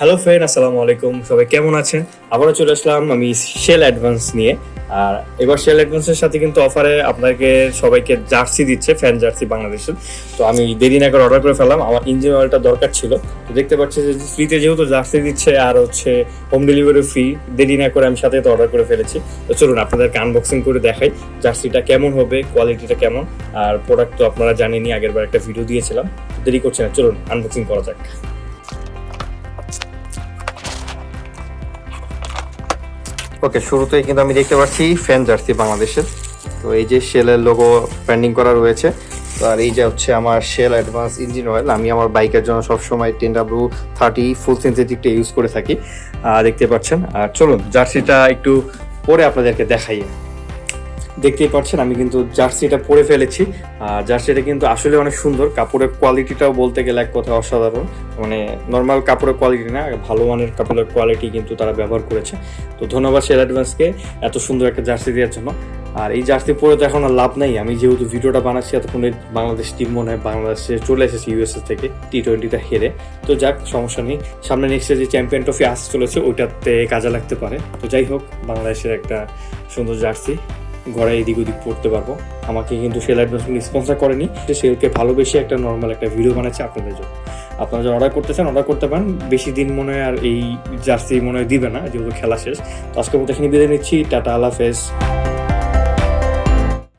Hello friend আসসালামু আলাইকুম সবাই কেমন আছেন? আবারও চলে আসলাম আমি শেল অ্যাডভান্স নিয়ে। আর এবার শেল অ্যাডভান্সের সাথে কিন্তু অফারে আপনাকে সবাইকে জার্সি দিচ্ছে ফ্যান জার্সি বাংলাদেশের। তো আমি দেরি না করে অর্ডার করে ফেললাম। আমার ইঞ্জিন অয়েলটা দরকার ছিল। তো দেখতে পাচ্ছি যে ফ্রিতে যেহেতু জার্সি দিচ্ছে আর হচ্ছে হোম ডেলিভারি ফ্রি দেরি না করে আমি সাথে তো অর্ডার করে ফেলেছি। তো চলুন আপনাদেরকে আনবক্সিং করে দেখাই জার্সিটা কেমন হবে কোয়ালিটিটা কেমন। আর প্রোডাক্ট তো আপনারা জানেনই আগের বার একটা ভিডিও দিয়েছিলাম। দেরি করছে না, চলুন আনবক্সিং করা যাক। ওকে শুরুতেই কিন্তু আমি দেখতে পাচ্ছি ফ্যান জার্সি বাংলাদেশের। তো এই যে শেলের লোগো ব্র্যান্ডিং করা রয়েছে, তো আর এই যে হচ্ছে আমার শেল অ্যাডভান্স ইঞ্জিন অয়েল আমি আমার বাইকের জন্য সবসময় টেন ডাব্লু থার্টি ফুল সিনথেটিকটা ইউজ করে থাকি। দেখতে পাচ্ছেন। আর চলুন, জার্সিটা একটু পরে আপনাদেরকে দেখাই। দেখতেই পাচ্ছেন, আমি কিন্তু জার্সিটা পরে ফেলেছি। আর জার্সিটা কিন্তু আসলে অনেক সুন্দর, কাপড়ের কোয়ালিটিটাও বলতে গেলে এক কথা অসাধারণ। মানে নর্মাল কাপড়ের কোয়ালিটি না, ভালো মানের কাপড়ের কোয়ালিটি কিন্তু তারা ব্যবহার করেছে। তো ধন্যবাদ শেল অ্যাডভান্সকে এত সুন্দর একটা জার্সি দেওয়ার জন্য। আর এই জার্সি পরে তো এখন লাভ নাই। আমি যেহেতু ভিডিওটা বানাচ্ছি, এতক্ষণে বাংলাদেশ টিম মনে হয় বাংলাদেশে চলে এসেছে ইউএসএ থেকে টি টোয়েন্টিটা হেরে। তো যাক, সমস্যা নেই। সামনে নেক্সট যে চ্যাম্পিয়ন ট্রফি আসতে চলেছে, ওইটাতে কাজে লাগতে পারে। তো যাই হোক, বাংলাদেশের একটা সুন্দর জার্সি। ঘরে এদিক ওদিক পড়তে পারব। আমাকে কিন্তু সেল অ্যাডভান্সমেন্ট স্পন্সার করেনি। যে সেলকে ভালোবেসে একটা নর্মাল একটা ভিডিও বানাচ্ছে আপনাদের জন্য। আপনারা যারা অর্ডার করতে চান অর্ডার করতে পারেন। বেশি দিন মনে হয় আর এই জার্সি মনে হয় দিবে না, যেহেতু খেলা শেষ। তো আজকে মতো এখানে বিদায় নিচ্ছি। টাটা, আল্লাহ হাফেজ।